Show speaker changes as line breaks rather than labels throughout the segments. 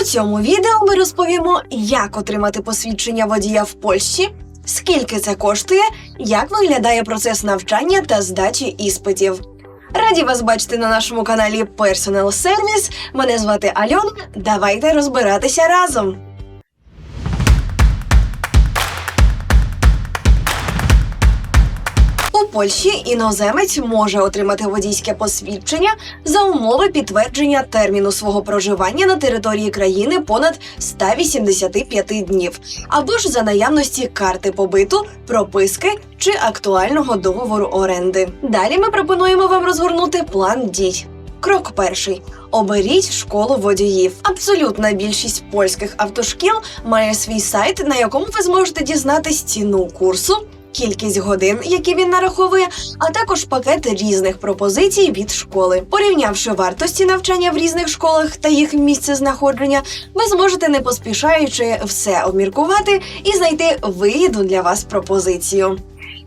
У цьому відео ми розповімо, як отримати посвідчення водія в Польщі, скільки це коштує, як виглядає процес навчання та здачі іспитів. Раді вас бачити на нашому каналі Personal Service. Мене звати Альон. Давайте розбиратися разом. Польщі іноземець може отримати водійське посвідчення за умови підтвердження терміну свого проживання на території країни понад 185 днів, або ж за наявності карти побиту, прописки чи актуального договору оренди. Далі ми пропонуємо вам розгорнути план дій. Крок перший: оберіть школу водіїв. Абсолютна більшість польських автошкіл має свій сайт, на якому ви зможете дізнатись ціну курсу. Кількість годин, які він нараховує, а також пакет різних пропозицій від школи. Порівнявши вартості навчання в різних школах та їх місце знаходження, ви зможете не поспішаючи все обміркувати і знайти вигідну для вас пропозицію.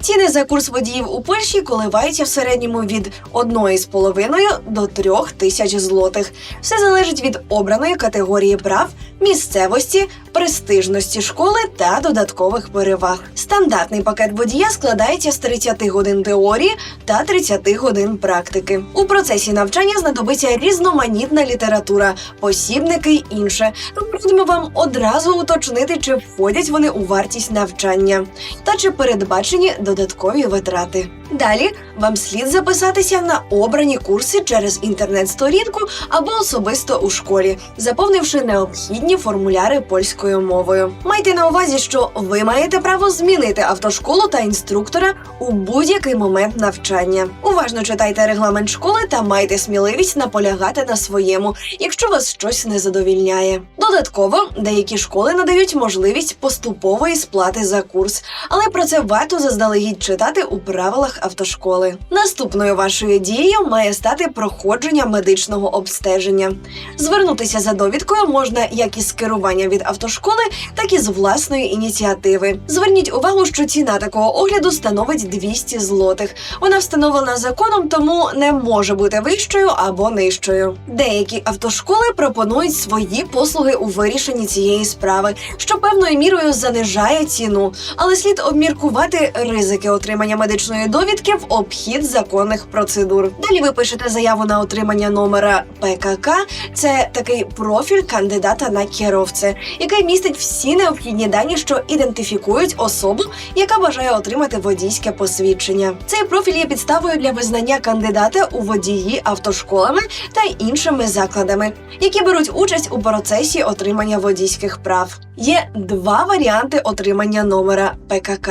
Ціни за курс водіїв у Польщі коливаються в середньому від 1,5 до 3 тисяч злотих. Все залежить від обраної категорії прав, місцевості, престижності школи та додаткових переваг. Стандартний пакет водія складається з 30 годин теорії та 30 годин практики. У процесі навчання знадобиться різноманітна література, посібники й інше. Радимо вам одразу уточнити, чи входять вони у вартість навчання та чи передбачені додаткові витрати. Далі вам слід записатися на обрані курси через інтернет-сторінку або особисто у школі, заповнивши необхідні формуляри польською мовою. Майте на увазі, що ви маєте право змінити автошколу та інструктора у будь-який момент навчання. Уважно читайте регламент школи та майте сміливість наполягати на своєму, якщо вас щось не задовільняє. Додатково деякі школи надають можливість поступової сплати за курс, але про це варто заздалегідь читати у правилах автошколи. Наступною вашою дією має стати проходження медичного обстеження. Звернутися за довідкою можна як із керування від автошколи, так і з власної ініціативи. Зверніть увагу, що ціна такого огляду становить 200 злотих. Вона встановлена законом, тому не може бути вищою або нижчою. Деякі автошколи пропонують свої послуги у вирішенні цієї справи, що певною мірою занижає ціну, але слід обміркувати ризики отримання медичної довідки в обхід законних процедур. Далі ви пишете заяву на отримання номера ПКК. Це такий профіль кандидата на керовце, який містить всі необхідні дані, що ідентифікують особу, яка бажає отримати водійське посвідчення. Цей профіль є підставою для визнання кандидата у водії автошколами та іншими закладами, які беруть участь у процесі отримання водійських прав. Є два варіанти отримання номера ПКК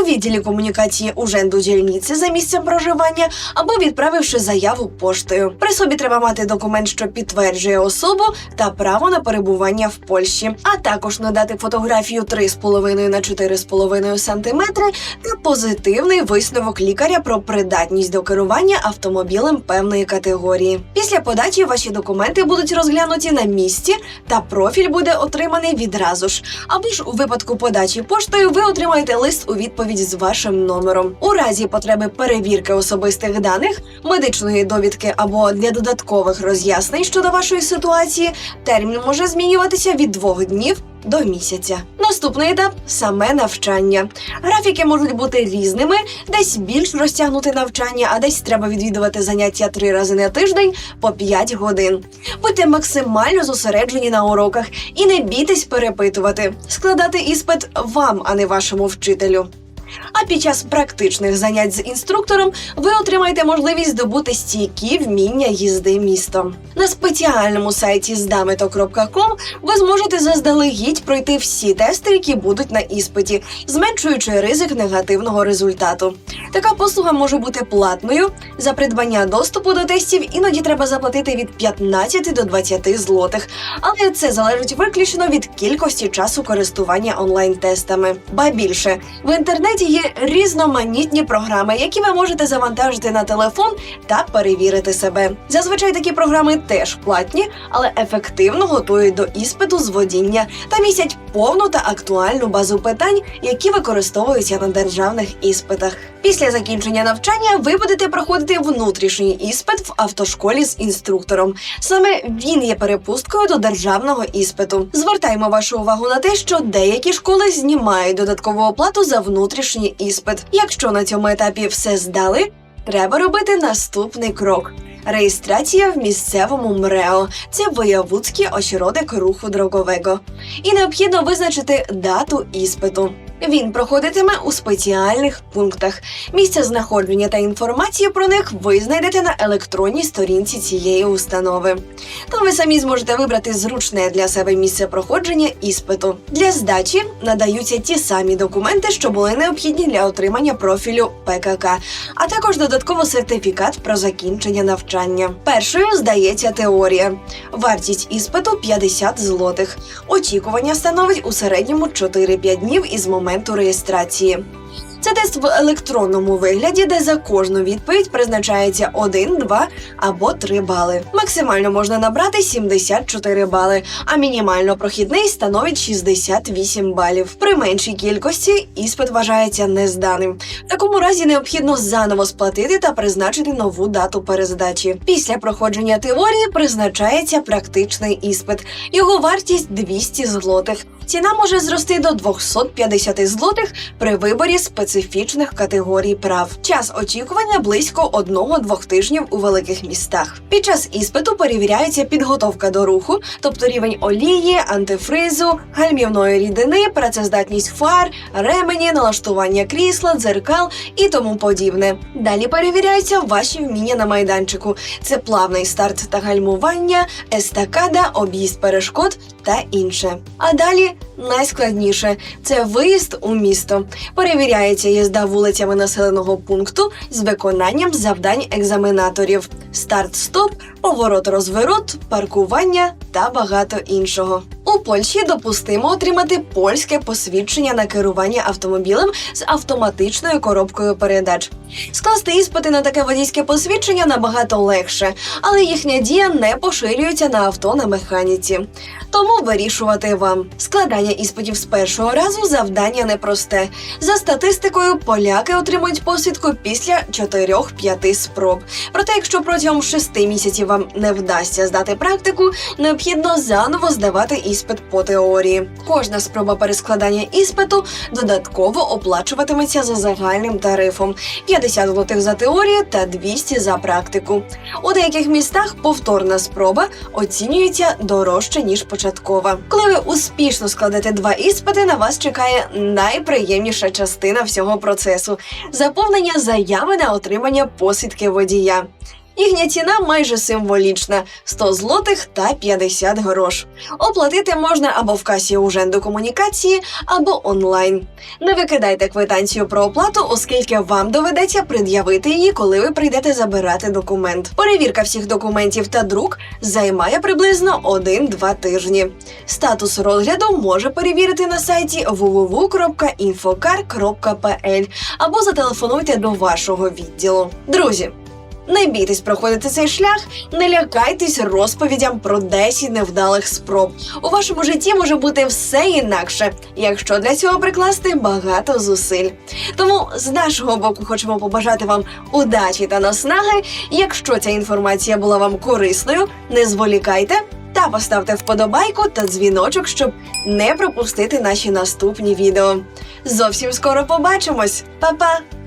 у відділі комунікації уженду дільниці за місцем проживання або відправивши заяву поштою. При собі треба мати документ, що підтверджує особу та право на перебування в Польщі, а також надати фотографію 3,5 на 4,5 см та позитивний висновок лікаря про придатність до керування автомобілем певної категорії. Після подачі ваші документи будуть розглянуті на місці, та профіль буде отриманий відразу ж. Або ж у випадку подачі поштою ви отримаєте лист у відповідь з вашим номером. У разі потреби перевірки особистих даних, медичної довідки або для додаткових роз'яснень щодо вашої ситуації, термін може змінюватися від двох днів. До місяця. Наступний етап саме навчання. Графіки можуть бути різними, десь більш розтягнути навчання, а десь треба відвідувати заняття три рази на тиждень по 5 годин. Будьте максимально зосереджені на уроках і не бійтесь перепитувати, складати іспит вам, а не вашому вчителю. А під час практичних занять з інструктором ви отримаєте можливість здобути стійкі вміння їзди містом. На спеціальному сайті zdamito.com ви зможете заздалегідь пройти всі тести, які будуть на іспиті, зменшуючи ризик негативного результату. Така послуга може бути платною. За придбання доступу до тестів іноді треба заплатити від 15 до 20 злотих, але це залежить виключно від кількості часу користування онлайн-тестами. Ба більше в інтернеті є різноманітні програми, які ви можете завантажити на телефон та перевірити себе. Зазвичай такі програми теж платні, але ефективно готують до іспиту з водіння та містять повну та актуальну базу питань, які використовуються на державних іспитах. Після закінчення навчання ви будете проходити внутрішній іспит в автошколі з інструктором. Саме він є перепусткою до державного іспиту. Звертаємо вашу увагу на те, що деякі школи знімають додаткову оплату за внутрішній іспит. Якщо на цьому етапі все здали, треба робити наступний крок. Реєстрація в місцевому МРЕО це Воєвудський осередок руху дрогового. І необхідно визначити дату іспиту. Він проходитиме у спеціальних пунктах. Місця знаходження та інформацію про них ви знайдете на електронній сторінці цієї установи. Там ви самі зможете вибрати зручне для себе місце проходження іспиту. Для здачі надаються ті самі документи, що були необхідні для отримання профілю ПКК, а також додатково сертифікат про закінчення навчання. Першою здається теорія. Вартість іспиту 50 злотих. Очікування становить у середньому 4-5 днів із моменту реєстрації. Це тест в електронному вигляді, де за кожну відповідь призначається 1, 2 або 3 бали. Максимально можна набрати 74 бали, а мінімально прохідний становить 68 балів. При меншій кількості іспит вважається незданим. В такому разі необхідно заново сплатити та призначити нову дату перездачі. Після проходження теорії призначається практичний іспит. Його вартість 200 злотих. Ціна може зрости до 250 злотих при виборі специфічних категорій прав. Час очікування близько 1-2 тижнів у великих містах. Під час іспиту перевіряється підготовка до руху, тобто рівень олії, антифризу, гальмівної рідини, працездатність фар, ремені, налаштування крісла, дзеркал і тому подібне. Далі перевіряються ваші вміння на майданчику. Це плавний старт та гальмування, естакада, об'їзд перешкод та інше. А далі найскладніше це виїзд у місто. Перевіряється їзда вулицями населеного пункту з виконанням завдань екзаменаторів: старт-стоп, поворот-розворот, паркування та багато іншого. Польщі допустимо отримати польське посвідчення на керування автомобілем з автоматичною коробкою передач. Скласти іспити на таке водійське посвідчення набагато легше, але їхня дія не поширюється на авто на механіці. Тому вирішувати вам. Складання іспитів з першого разу завдання непросте. За статистикою, поляки отримують посвідку після 4-5 спроб. Проте, якщо протягом 6 місяців вам не вдасться здати практику, необхідно заново здавати іспит по теорії. Кожна спроба перескладання іспиту додатково оплачуватиметься за загальним тарифом: 50 злотих за теорію та 200 за практику. У деяких містах повторна спроба оцінюється дорожче ніж початкова. Коли ви успішно складете два іспити, на вас чекає найприємніша частина всього процесу заповнення заяви на отримання посвідки водія. Їхня ціна майже символічна 100 злотих та 50 грош. Оплатити можна або в касі Уженду комунікації, або онлайн. Не викидайте квитанцію про оплату, оскільки вам доведеться пред'явити її, коли ви прийдете забирати документ. Перевірка всіх документів та друк займає приблизно 1-2 тижні. Статус розгляду може перевірити на сайті www.infokar.pl або зателефонуйте до вашого відділу. Друзі, не бійтесь проходити цей шлях, не лякайтесь розповідям про 10 невдалих спроб. У вашому житті може бути все інакше, якщо для цього прикласти багато зусиль. Тому з нашого боку хочемо побажати вам удачі та наснаги. Якщо ця інформація була вам корисною, не зволікайте та поставте вподобайку та дзвіночок, щоб не пропустити наші наступні відео. Зовсім скоро побачимось, Па-па!